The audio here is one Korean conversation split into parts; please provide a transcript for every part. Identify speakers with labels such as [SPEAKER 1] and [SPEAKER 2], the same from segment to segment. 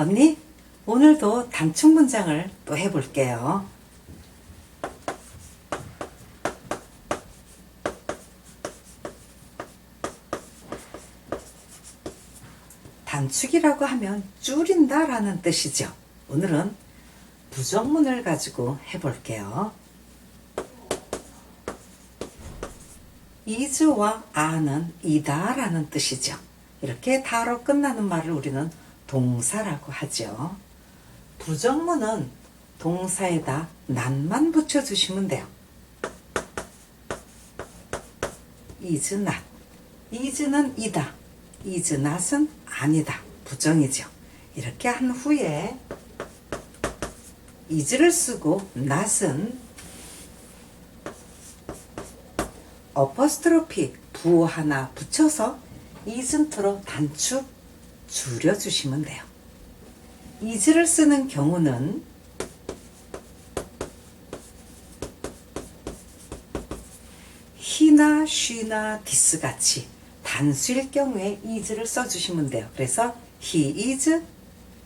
[SPEAKER 1] 언니, 오늘도 단축 문장을 또 해볼게요. 단축이라고 하면 줄인다 라는 뜻이죠. 오늘은 부정문을 가지고 해볼게요. is와 a는 이다 라는 뜻이죠. 이렇게 다로 끝나는 말을 우리는 동사라고 하죠. 부정문은 동사에다 난만 붙여주시면 돼요. is not. is는 이다. is not은 아니다. 부정이죠. 이렇게 한 후에 is를 쓰고 not은 어퍼스트로피 부호 하나 붙여서 isn't로 단축 줄여주시면 돼요. is를 쓰는 경우는 he나 she나 this 같이 단수일 경우에 is를 써주시면 돼요. 그래서 he is,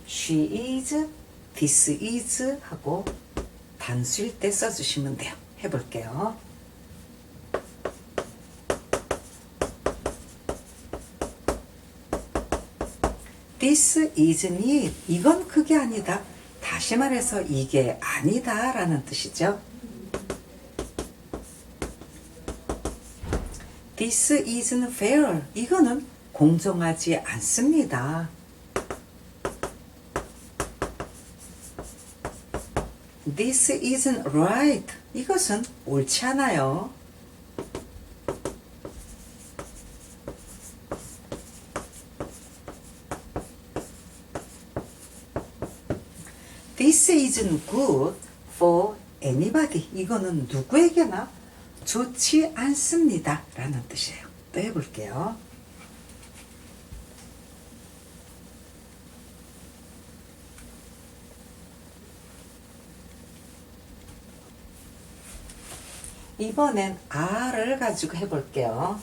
[SPEAKER 1] she is, this is 하고 단수일 때 써주시면 돼요. 해볼게요. This isn't. 이건 그게 아니다. 다시 말해서 이게 아니다 라는 뜻이죠. This isn't fair. 이거는 공정하지 않습니다. This isn't right. 이것은 옳지 않아요. This isn't good for anybody. 이거는 누구에게나 좋지 않습니다. 라는 뜻이에요. 또 해볼게요. 이번엔 R을 가지고 해볼게요.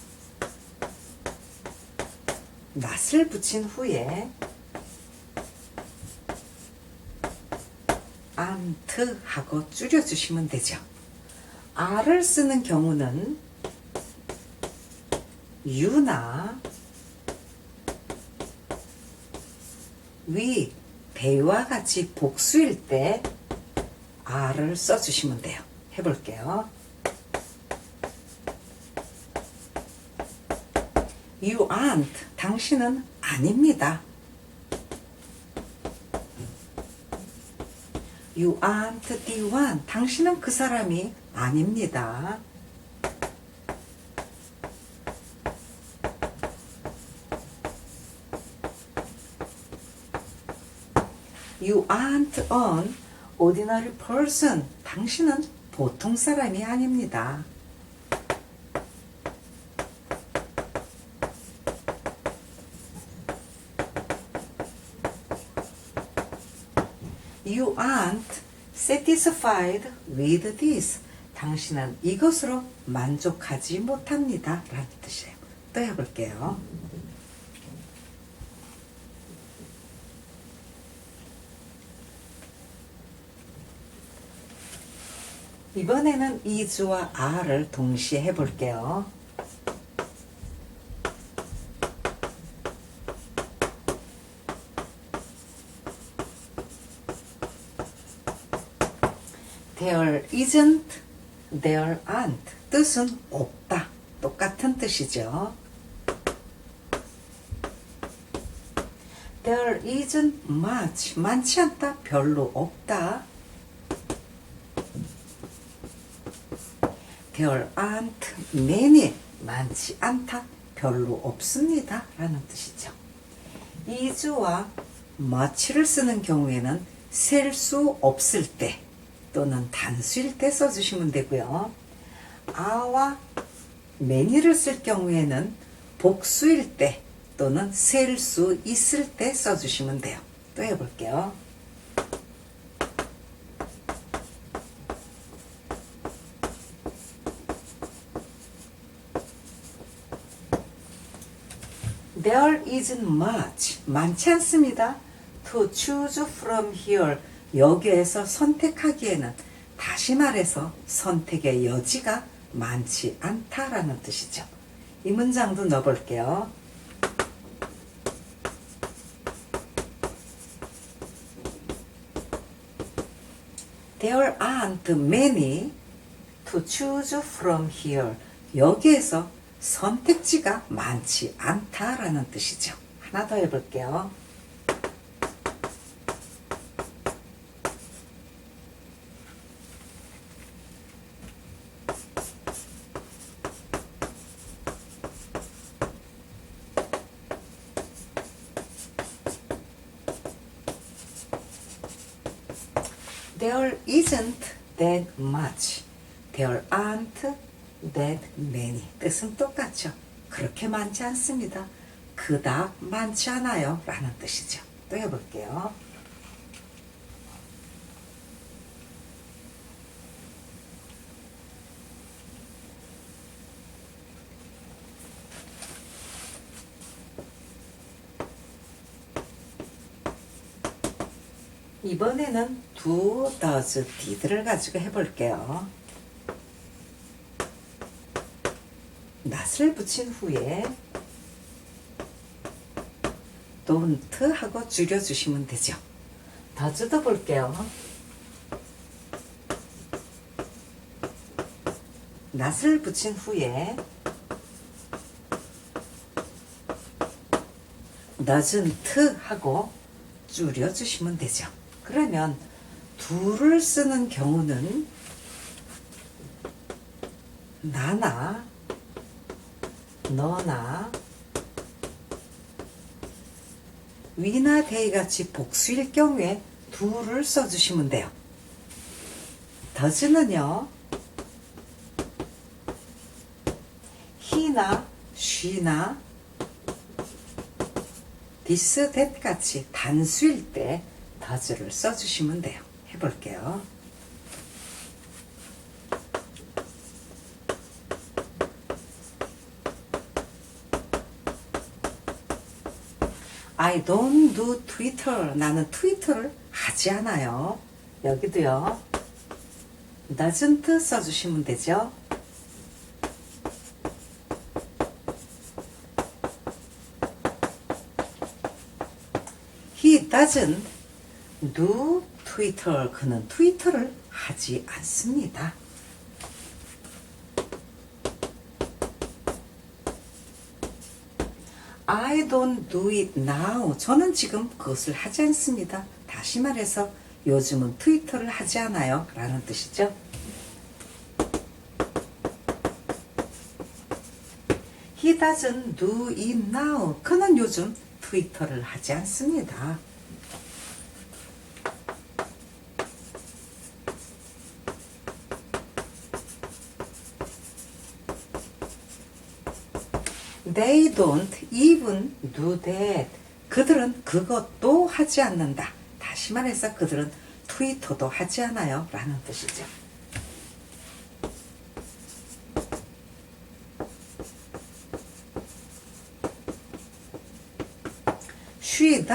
[SPEAKER 1] 낫을 붙인 후에 안트 하고 줄여주시면 되죠. R을 쓰는 경우는 유나 위 대와 같이 복수일 때 R을 써주시면 돼요. 해볼게요. You aren't. 당신은 아닙니다. You aren't the one. 당신은 그 사람이 아닙니다. You aren't an ordinary person. 당신은 보통 사람이 아닙니다. You aren't satisfied with this. 당신은 이것으로 만족하지 못합니다. 라는 뜻이에요. 또 해볼게요. 이번에는 is와 are를 동시에 해볼게요. There isn't, there aren't. 뜻은 없다. 똑같은 뜻이죠. There isn't much. 많지 않다. 별로 없다. There aren't many. 많지 않다. 별로 없습니다. 라는 뜻이죠. is와 much를 쓰는 경우에는 셀 수 없을 때 또는 단수일 때 써주시면 되고요. 아와 many를 쓸 경우에는 복수일 때 또는 셀 수 있을 때 써주시면 돼요. 또 해볼게요. There isn't much. 많지 않습니다. to choose from here 여기에서 선택하기에는 다시 말해서 선택의 여지가 많지 않다라는 뜻이죠. 이 문장도 넣어볼게요. There aren't many to choose from here. 여기에서 선택지가 많지 않다라는 뜻이죠. 하나 더 해볼게요. There isn't much. There aren't that many. 뜻은 똑같죠. 그렇게 많지 않습니다. 그닥 많지 않아요. 라는 뜻이죠. 또 해볼게요. 이번에는 두 더즈 디드를 가지고 해볼게요. 낫을 붙인 후에 don't 하고 줄여주시면 되죠. 더즈도 볼게요. 낫을 붙인 후에 doesn't 하고 줄여주시면 되죠. 그러면 둘을 쓰는 경우는 나나 너나 위나 데이 같이 복수일 경우에 둘을 써주시면 돼요. 더즈는요 he나 she나 this, that 같이 단수일 때 does를 써주시면 돼요. 해볼게요. I don't do Twitter. 나는 트위터를 하지 않아요. 여기도요. doesn't 써주시면 되죠. Do Twitter. 그는 트위터를 하지 않습니다. I don't do it now. 저는 지금 그것을 하지 않습니다. 다시 말해서 요즘은 트위터를 하지 않아요. 라는 뜻이죠. He doesn't. 그는 요즘 트위터를 하지 않습니다. They don't even do that. 그들은 그것도 하지 않는다. 다시 말해서 그들은 트위터도 하지 않아요. 라는 뜻이죠. She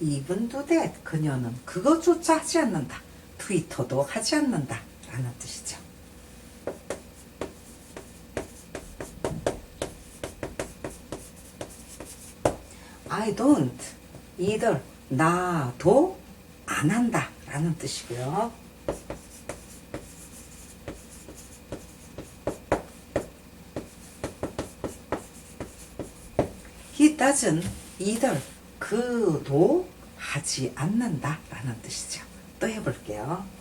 [SPEAKER 1] even do that. 그녀는 그것조차 하지 않는다. 트위터도 하지 않는다. 라는 뜻이죠. I don't either 나도 안 한다 라는 뜻이고요. He doesn't either 그도 하지 않는다 라는 뜻이죠. 또 해볼게요.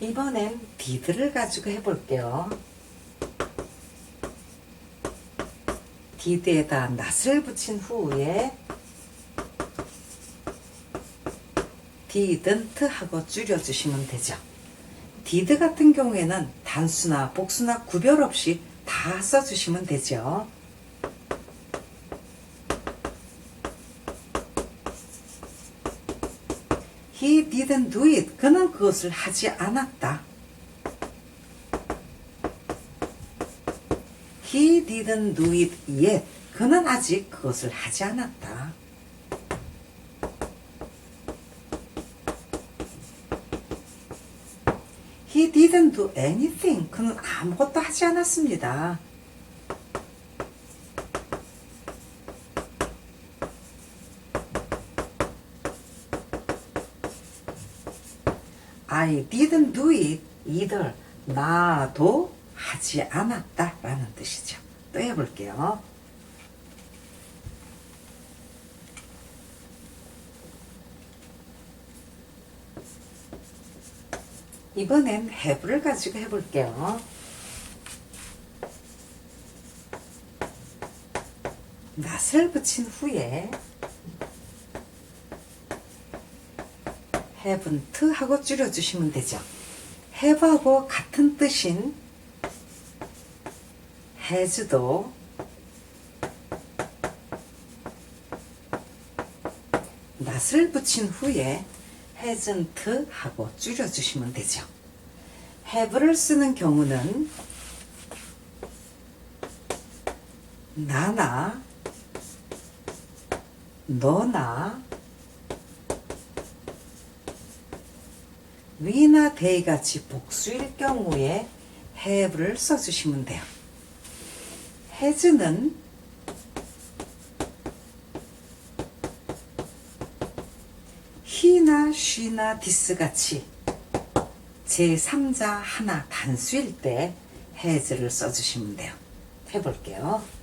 [SPEAKER 1] 이번엔 did를 가지고 해볼게요. did에다 낫을 붙인 후에 didn't 하고 줄여주시면 되죠. did 같은 경우에는 단수나 복수나 구별 없이 다 써주시면 되죠. He didn't do it. 그는 그것을 하지 않았다. He didn't do it yet. 그는 아직 그것을 하지 않았다. He didn't do anything. 그는 아무것도 하지 않았습니다. I didn't do it either. 나도 하지 않았다. 라는 뜻이죠. 또 해볼게요. 이번엔 have를 가지고 해볼게요. 낫을 붙인 후에 haven't 하고 줄여주시면 되죠. have하고 같은 뜻인 has도 낫을 붙인 후에 hasn't 하고 줄여주시면 되죠. have를 쓰는 경우는 나나 너나 위나 they 같이 복수일 경우에 have를 써주시면 돼요. has는 he나 she나 this 같이 제3자 하나 단수일 때 has를 써주시면 돼요. 해볼게요.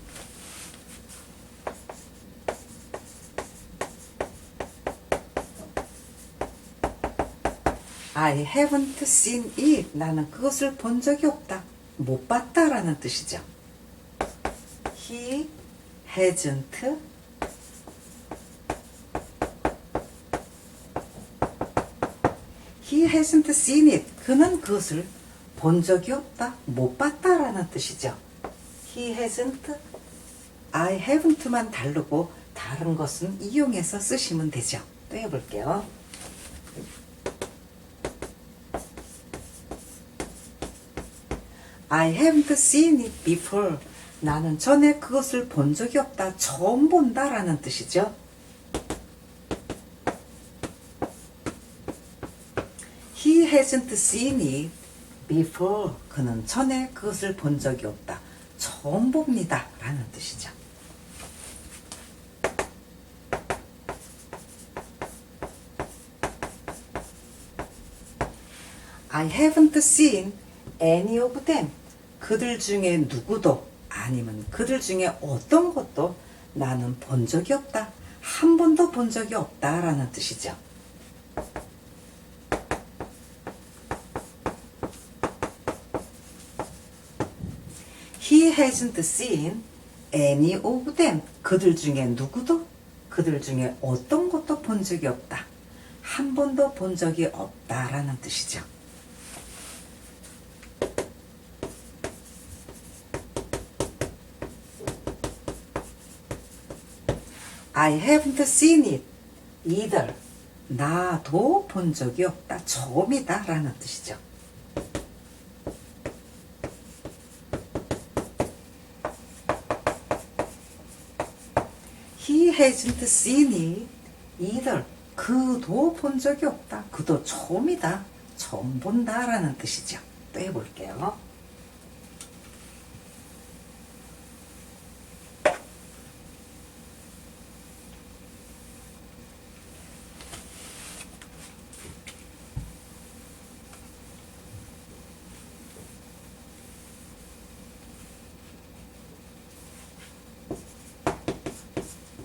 [SPEAKER 1] I haven't seen it. 나는 그것을 본 적이 없다. 못 봤다라는 뜻이죠. He hasn't He hasn't seen it. 그는 그것을 본 적이 없다. 못 봤다라는 뜻이죠. He hasn't I haven't만 다르고 다른 것은 이용해서 쓰시면 되죠. 또 해볼게요. I haven't seen it before. 나는 전에 그것을 본 적이 없다. 처음 본다 라는 뜻이죠. He hasn't seen it before. 그는 전에 그것을 본 적이 없다. 처음 봅니다. 라는 뜻이죠. I haven't seen any of them. 그들 중에 누구도 아니면 그들 중에 어떤 것도 나는 본 적이 없다. 한 번도 본 적이 없다 라는 뜻이죠. He hasn't seen any of them. 그들 중에 누구도 그들 중에 어떤 것도 본 적이 없다. 한 번도 본 적이 없다라는 뜻이죠. I haven't seen it either. 나도 본 적이 없다. 처음이다. 라는 뜻이죠. He hasn't seen. 그도 본 적이 없다. 그도 처음이다. 처음 본다. 라는 뜻이죠. 또 해볼게요.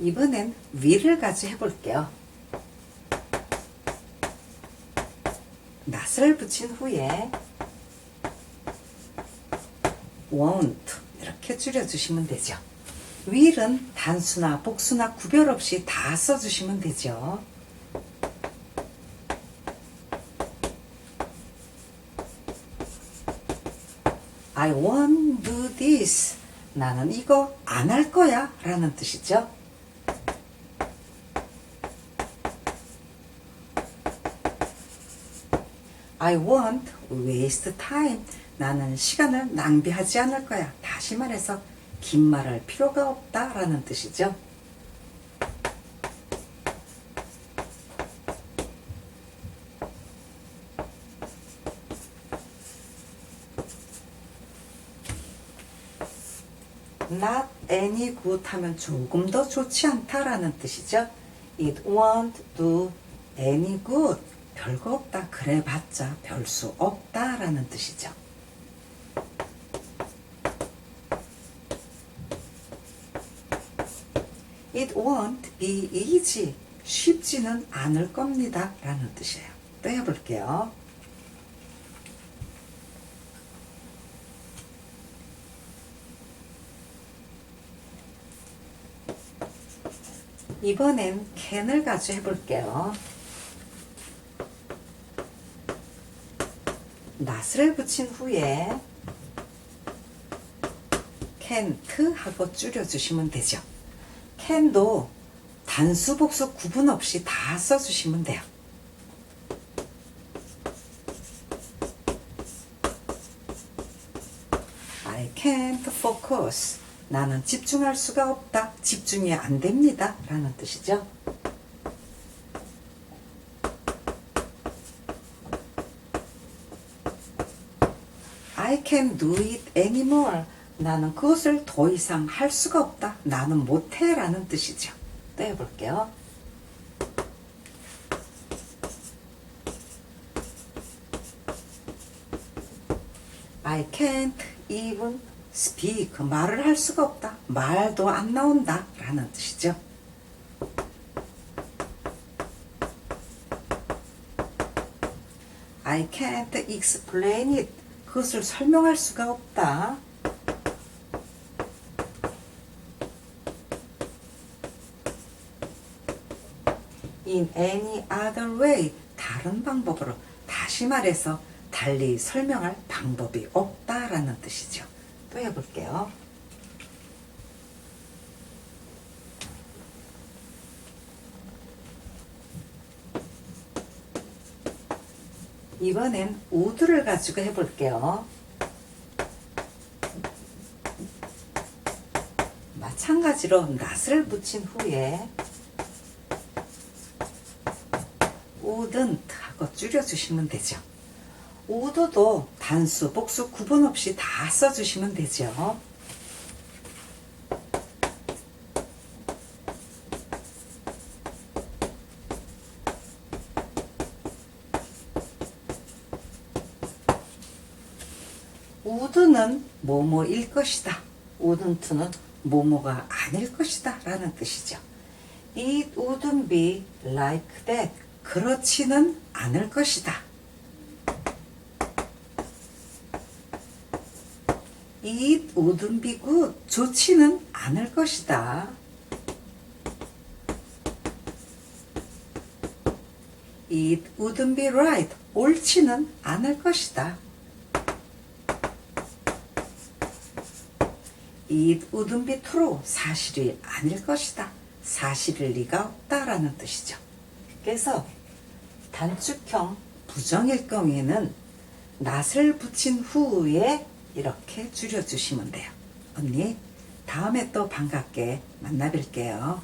[SPEAKER 1] 이번엔 위를 가지 해볼게요. 낫을 붙인 후에 won't 이렇게 줄여주시면 되죠. will은 단수나 복수나 구별 없이 다 써주시면 되죠. I won't do this. 나는 이거 안 할 거야. 라는 뜻이죠. I won't waste time. 나는 시간을 낭비하지 않을 거야. 다시 말해서 긴 말할 필요가 없다 라는 뜻이죠. not any good 하면 조금 더 좋지 않다라는 뜻이죠. It won't do any good. 별거 없다. 그래 봤자 별 수 없다라는 뜻이죠. It won't. 쉽지는 않을 겁니다. 라는 뜻이에요. 또 해볼게요. 이번엔 캔을 가지고 해볼게요. 낫을 붙인 후에 캔트 하고 줄여주시면 되죠. 캔도 단수 복수 구분 없이 다 써주시면 돼요. I can't focus. 나는 집중할 수가 없다. 집중이 안 됩니다. 라는 뜻이죠. I can't do it anymore. 나는 그것을 더 이상 할 수가 없다. 나는 못해. 라는 뜻이죠. 또 해볼게요. I can't even speak. 말을 할 수가 없다. 말도 안 나온다. 라는 뜻이죠. I can't explain it. 그것을 설명할 수가 없다. In any other way. 다른 방법으로. 다시 말해서 달리 설명할 방법이 없다라는 뜻이죠. 또 해볼게요. 이번엔 우드를 가지고 해볼게요. 마찬가지로 낫을 붙인 후에 우든 하고 줄여주시면 되죠. 우드도 단수, 복수 구분 없이 다 써주시면 되죠. 뭐뭐일 것이다. 우든트는 뭐뭐가 아닐 것이다. 라는 뜻이죠. It wouldn't be like that. 그렇지는 않을 것이다. It wouldn't be good. 좋지는 않을 것이다. It wouldn't be right. 옳지는 않을 것이다. Be true. 사실이 아닐 것이다. 사실일 리가 없다라는 뜻이죠. 그래서 단축형 부정일 경우에는 낫을 붙인 후에 이렇게 줄여주시면 돼요. 언니, 다음에 또 반갑게 만나 뵐게요.